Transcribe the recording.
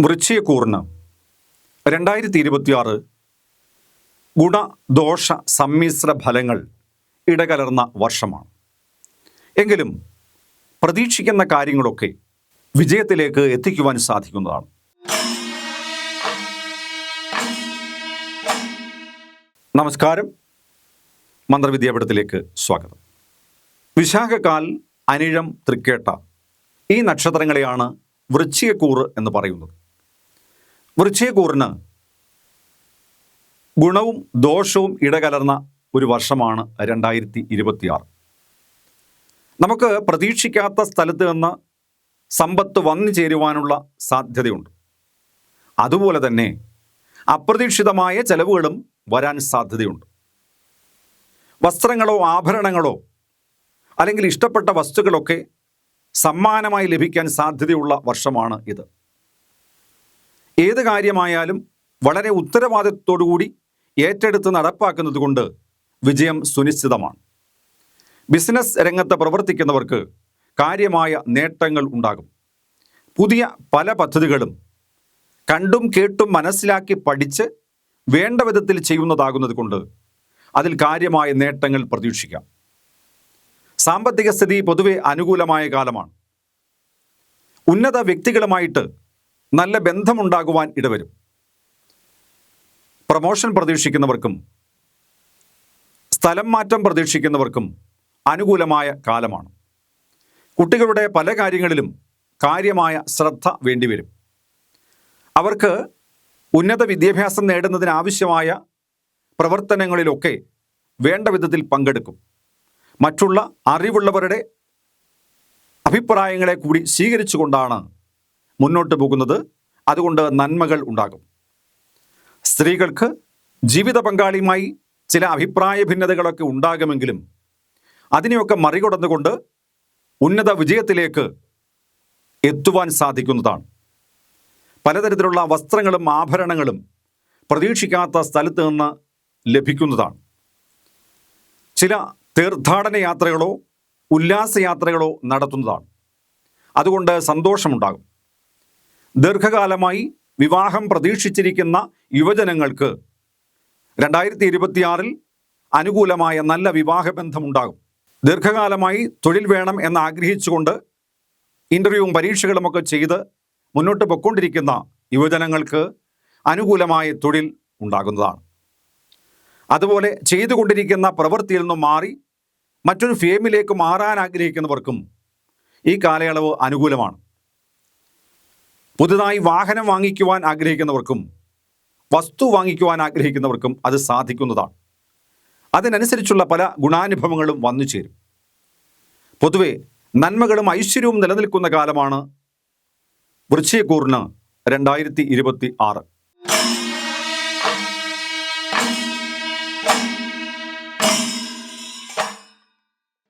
വൃശ്ചികക്കൂറിന് രണ്ടായിരത്തി ഇരുപത്തിയാറ് ഗുണദോഷ സമ്മിശ്ര ഫലങ്ങൾ ഇടകലർന്ന വർഷമാണ്. എങ്കിലും പ്രതീക്ഷിക്കുന്ന കാര്യങ്ങളൊക്കെ വിജയത്തിലേക്ക് എത്തിക്കുവാൻ സാധിക്കുന്നതാണ്. നമസ്കാരം. മന്ത്രവിദ്യാപീഠത്തിലേക്ക് സ്വാഗതം. വിശാഖകാൽ അനിഴം തൃക്കേട്ട ഈ നക്ഷത്രങ്ങളെയാണ് വൃശ്ചികക്കൂറ് എന്ന് പറയുന്നത്. വൃശ്ചികക്കൂറിന് ഗുണവും ദോഷവും ഇടകലർന്ന ഒരു വർഷമാണ് രണ്ടായിരത്തി ഇരുപത്തിയാറ് നമുക്ക് പ്രതീക്ഷിക്കാത്ത സ്ഥലത്ത് നിന്ന് സമ്പത്ത് വന്നു ചേരുവാനുള്ള സാധ്യതയുണ്ട്. അതുപോലെ തന്നെ അപ്രതീക്ഷിതമായ ചെലവുകളും വരാൻ സാധ്യതയുണ്ട്. വസ്ത്രങ്ങളോ ആഭരണങ്ങളോ അല്ലെങ്കിൽ ഇഷ്ടപ്പെട്ട വസ്തുക്കളൊക്കെ സമ്മാനമായി ലഭിക്കാൻ സാധ്യതയുള്ള വർഷമാണ് ഇത്. ഏത് കാര്യമായാലും വളരെ ഉത്തരവാദിത്വത്തോടുകൂടി ഏറ്റെടുത്ത് നടപ്പാക്കുന്നത് കൊണ്ട് വിജയം സുനിശ്ചിതമാണ്. ബിസിനസ് രംഗത്ത് പ്രവർത്തിക്കുന്നവർക്ക് കാര്യമായ നേട്ടങ്ങൾ ഉണ്ടാകും. പുതിയ പല പദ്ധതികളും കണ്ടും കേട്ടും മനസ്സിലാക്കി പഠിച്ച് വേണ്ട വിധത്തിൽ ചെയ്യുന്നതാകുന്നത് കൊണ്ട് അതിൽ കാര്യമായ നേട്ടങ്ങൾ പ്രതീക്ഷിക്കാം. സാമ്പത്തിക സ്ഥിതി പൊതുവെ അനുകൂലമായ കാലമാണ്. ഉന്നത വ്യക്തികളുമായിട്ട് നല്ല ബന്ധമുണ്ടാകുവാൻ ഇടവരും. പ്രമോഷൻ പ്രതീക്ഷിക്കുന്നവർക്കും സ്ഥലം മാറ്റം പ്രതീക്ഷിക്കുന്നവർക്കും അനുകൂലമായ കാലമാണ്. കുട്ടികളുടെ പല കാര്യങ്ങളിലും കാര്യമായ ശ്രദ്ധ വേണ്ടിവരും. അവർക്ക് ഉന്നത വിദ്യാഭ്യാസം നേടുന്നതിനാവശ്യമായ പ്രവർത്തനങ്ങളിലൊക്കെ വേണ്ട വിധത്തിൽ പങ്കെടുക്കും. മറ്റുള്ള അറിവുള്ളവരുടെ അഭിപ്രായങ്ങളെ കൂടി സ്വീകരിച്ചുകൊണ്ടാണ് മുന്നോട്ട് പോകുന്നത് അതുകൊണ്ട് നന്മകൾ ഉണ്ടാകും. സ്ത്രീകൾക്ക് ജീവിത പങ്കാളിയുമായി ചില അഭിപ്രായ ഭിന്നതകളൊക്കെ ഉണ്ടാകുമെങ്കിലും അതിനെയൊക്കെ മറികടന്നുകൊണ്ട് ഉന്നത വിജയത്തിലേക്ക് എത്തുവാൻ സാധിക്കുന്നതാണ്. പലതരത്തിലുള്ള വസ്ത്രങ്ങളും ആഭരണങ്ങളും പ്രതീക്ഷിക്കാത്ത സ്ഥലത്ത് നിന്ന് ലഭിക്കുന്നതാണ്. ചില തീർത്ഥാടന യാത്രകളോ ഉല്ലാസയാത്രകളോ നടത്തുന്നതാണ്. അതുകൊണ്ട് സന്തോഷമുണ്ടാകും. ദീർഘകാലമായി വിവാഹം പ്രതീക്ഷിച്ചിരിക്കുന്ന യുവജനങ്ങൾക്ക് രണ്ടായിരത്തി ഇരുപത്തിയാറിൽ അനുകൂലമായ നല്ല വിവാഹബന്ധമുണ്ടാകും ദീർഘകാലമായി തൊഴിൽ വേണം എന്ന് ആഗ്രഹിച്ചുകൊണ്ട് ഇന്റർവ്യൂവും പരീക്ഷകളുമൊക്കെ ചെയ്ത് മുന്നോട്ട് പൊക്കൊണ്ടിരിക്കുന്ന യുവജനങ്ങൾക്ക് അനുകൂലമായ തൊഴിൽ ഉണ്ടാകുന്നതാണ്. അതുപോലെ ചെയ്തുകൊണ്ടിരിക്കുന്ന പ്രവൃത്തിയിൽ നിന്നും മാറി മറ്റൊരു ഫേമിലേക്ക് മാറാൻ ആഗ്രഹിക്കുന്നവർക്കും ഈ കാലയളവ് അനുകൂലമാണ്. പുതുതായി വാഹനം വാങ്ങിക്കുവാൻ ആഗ്രഹിക്കുന്നവർക്കും വസ്തു വാങ്ങിക്കുവാൻ ആഗ്രഹിക്കുന്നവർക്കും അത് സാധിക്കുന്നതാണ്. അതിനനുസരിച്ചുള്ള പല ഗുണാനുഭവങ്ങളും വന്നു ചേരും. പൊതുവെ നന്മകളും ഐശ്വര്യവും നിലനിൽക്കുന്ന കാലമാണ് വൃശ്ചയക്കൂറിന് രണ്ടായിരത്തി ഇരുപത്തി ആറ്.